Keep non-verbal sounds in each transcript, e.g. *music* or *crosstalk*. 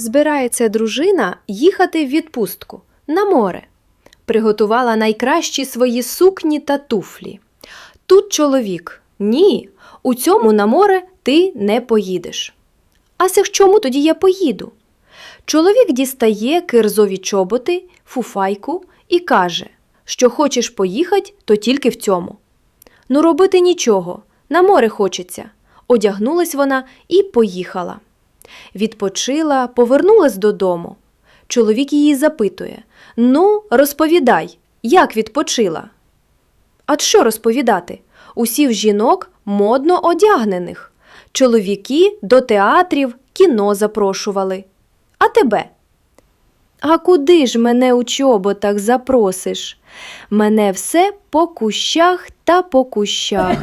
Збирається дружина їхати в відпустку на море. Приготувала найкращі свої сукні та туфлі. Тут чоловік. Ні, у цьому на море ти не поїдеш. А се в чому тоді я поїду? Чоловік дістає кирзові чоботи, фуфайку і каже, що хочеш поїхати, то тільки в цьому. Ну, робити нічого, на море хочеться. Одягнулась вона і поїхала. Відпочила, повернулась додому. Чоловік її запитує: Ну, розповідай, як відпочила? А що розповідати? Усіх жінок модно одягнених. Чоловіки до театрів, кіно запрошували. А тебе? А куди ж мене у чоботах запросиш? Мене все по кущах та по кущах.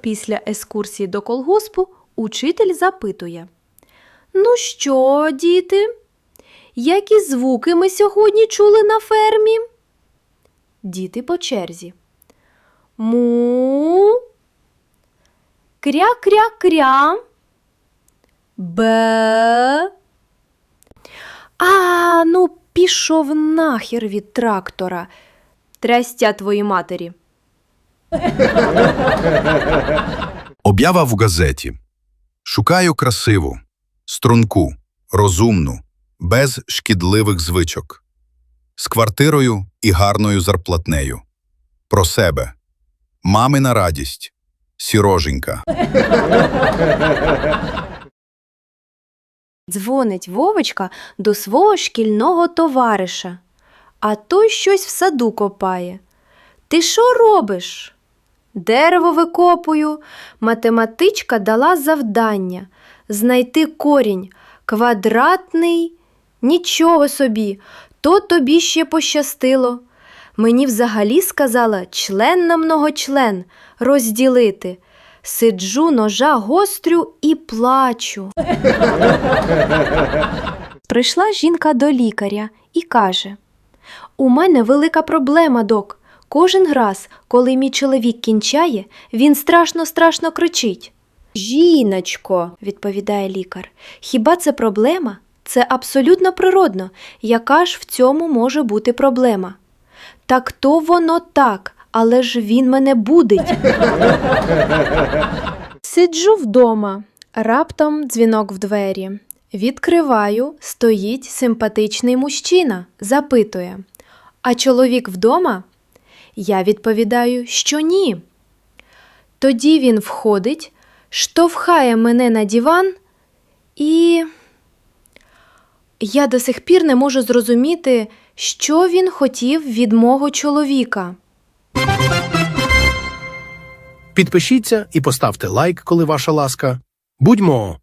Після екскурсії до колгоспу учитель запитує: Ну що, діти? Які звуки ми сьогодні чули на фермі? Діти по черзі. Му. Кря-кря-кря. Бе. А, ну пішов нахер від трактора. Трястя твої матері. Об'ява в газеті. Шукаю красиву, струнку, розумну, без шкідливих звичок, з квартирою і гарною зарплатнею. Про себе. Мамина радість. Сіроженька. *laughs* Дзвонить Вовочка до свого шкільного товариша, а той щось в саду копає. Ти що робиш? Дерево викопую. Математичка дала завдання знайти корінь квадратний. Нічого собі, то тобі ще пощастило. Мені взагалі сказала член на многочлен розділити. Сиджу ножа гострю і плачу. *laughs* Прийшла жінка до лікаря і каже: У мене велика проблема, док. Кожен раз, коли мій чоловік кінчає, він страшно страшно кричить. Жіночко, відповідає лікар, хіба це проблема? Це абсолютно природно. Яка ж в цьому може бути проблема? Так то воно так, але ж він мене будить. Сиджу вдома, раптом дзвінок в двері. Відкриваю, стоїть симпатичний мужчина, запитує: А чоловік вдома? Я відповідаю, що ні. Тоді він входить, штовхає мене на диван, і я до сих пір не можу зрозуміти, що він хотів від мого чоловіка. Підпишіться і поставте лайк, коли ваша ласка. Будьмо